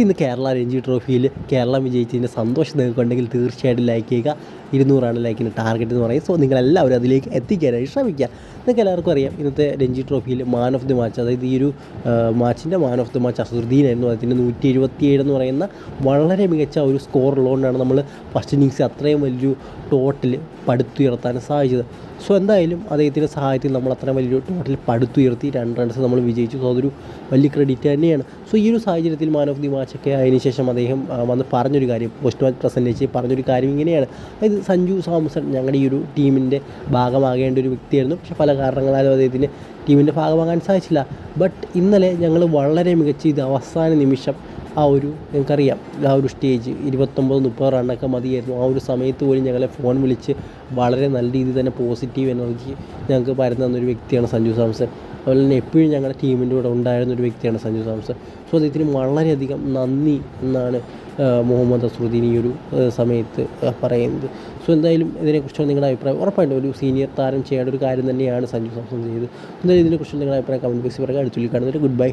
ഇന്ന് കേരള രഞ്ജി ട്രോഫിയിൽ കേരളം വിജയിച്ചതിന്റെ സന്തോഷം നിങ്ങൾക്കുണ്ടെങ്കിൽ തീർച്ചയായിട്ടും ലൈക്ക് ചെയ്യുക. ഇരുന്നൂറാണ് ലൈക്കിന് ടാർഗറ്റ് എന്ന് പറയും സോ നിങ്ങളെല്ലാവരും അതിലേക്ക് എത്തിക്കാനായി ശ്രമിക്കുക. നിങ്ങൾക്ക് എല്ലാവർക്കും അറിയാം ഇന്നത്തെ രഞ്ജി ട്രോഫിയിൽ മാൻ ഓഫ് ദി മാച്ച് അതായത് ഈ ഒരു മാച്ചിന്റെ മാൻ ഓഫ് ദി മാച്ച് അസുദ്ദീനായിരുന്നു അതിന്റെ നൂറ്റി എഴുപത്തിയേഴ് എന്ന് പറയുന്ന വളരെ മികച്ച ഒരു സ്കോർ ഉള്ളതുകൊണ്ടാണ് നമ്മൾ ഫസ്റ്റ് ഇന്നിങ്സ് അത്രയും വലിയൊരു ടോട്ടൽ പടുത്തുയർത്താൻ സാധിച്ചത്. സോ എന്തായാലും അദ്ദേഹത്തിന്റെ സഹായത്തിൽ നമ്മൾ അത്രയും വലിയൊരു ടോട്ടൽ പടുത്തുയർത്തി രണ്ട് റൺസ് നമ്മൾ വിജയിച്ചു. സോ അതൊരു വലിയ ക്രെഡിറ്റ് തന്നെയാണ്. സോ ഈ ഒരു സാഹചര്യത്തിൽ മാൻ ഓഫ് ദി മാച്ചൊക്കെ അതിന് ശേഷം അദ്ദേഹം വന്ന് പറഞ്ഞൊരു കാര്യം പോസ്റ്റ് മാച്ച് പ്രസന്റേജ് പറഞ്ഞൊരു കാര്യം ഇങ്ങനെയാണ്. അതായത് സഞ്ജു സാംസൺ ഞങ്ങളുടെ ഈ ഒരു ടീമിന്റെ ഭാഗമാകേണ്ട ഒരു വ്യക്തിയായിരുന്നു. പക്ഷേ പല കാരണങ്ങളാലും അദ്ദേഹത്തിന് ടീമിന്റെ ഭാഗമാകാൻ സാധിച്ചില്ല. ബട്ട് ഇന്നലെ ഞങ്ങൾ വളരെ മികച്ച ഇത് അവസാന നിമിഷം ആ ഒരു നിങ്ങൾക്കറിയാം ആ ഒരു സ്റ്റേജ് ഇരുപത്തൊമ്പത് മുപ്പത് റണ്ണൊക്കെ മതിയായിരുന്നു. ആ ഒരു സമയത്ത് പോലും ഞങ്ങളെ ഫോൺ വിളിച്ച് വളരെ നല്ല രീതിയിൽ തന്നെ പോസിറ്റീവ് എനർജി ഞങ്ങൾക്ക് പരന്നു തന്നൊരു വ്യക്തിയാണ് സഞ്ജു സാംസൺ. അതുപോലെ തന്നെ എപ്പോഴും ഞങ്ങളുടെ ടീമിന്റെ കൂടെ ഉണ്ടായിരുന്ന ഒരു വ്യക്തിയാണ് സഞ്ജു സാംസൺ. സോ അദ്ദേഹത്തിന് വളരെയധികം നന്ദി എന്നാണ് മുഹമ്മദ് അസ്രുദ്ദീൻ ഈ ഒരു സമയത്ത് പറയുന്നത്. സോ എന്തായാലും ഇതിനെക്കുറിച്ച് നിങ്ങളുടെ അഭിപ്രായം ഉറപ്പായിട്ടും ഒരു സീനിയർ താരം ചെയ്യേണ്ട ഒരു കാര്യം തന്നെയാണ് സഞ്ജു സാംസൺ ചെയ്തത്. എന്തായാലും ഇതിനെക്കുറിച്ച് നിങ്ങളുടെ അഭിപ്രായം കമന്റ് ബോക്സിൽ പറയുക. അടുത്തുള്ളിൽ കാണുന്നൊരു ഗുഡ് ബൈ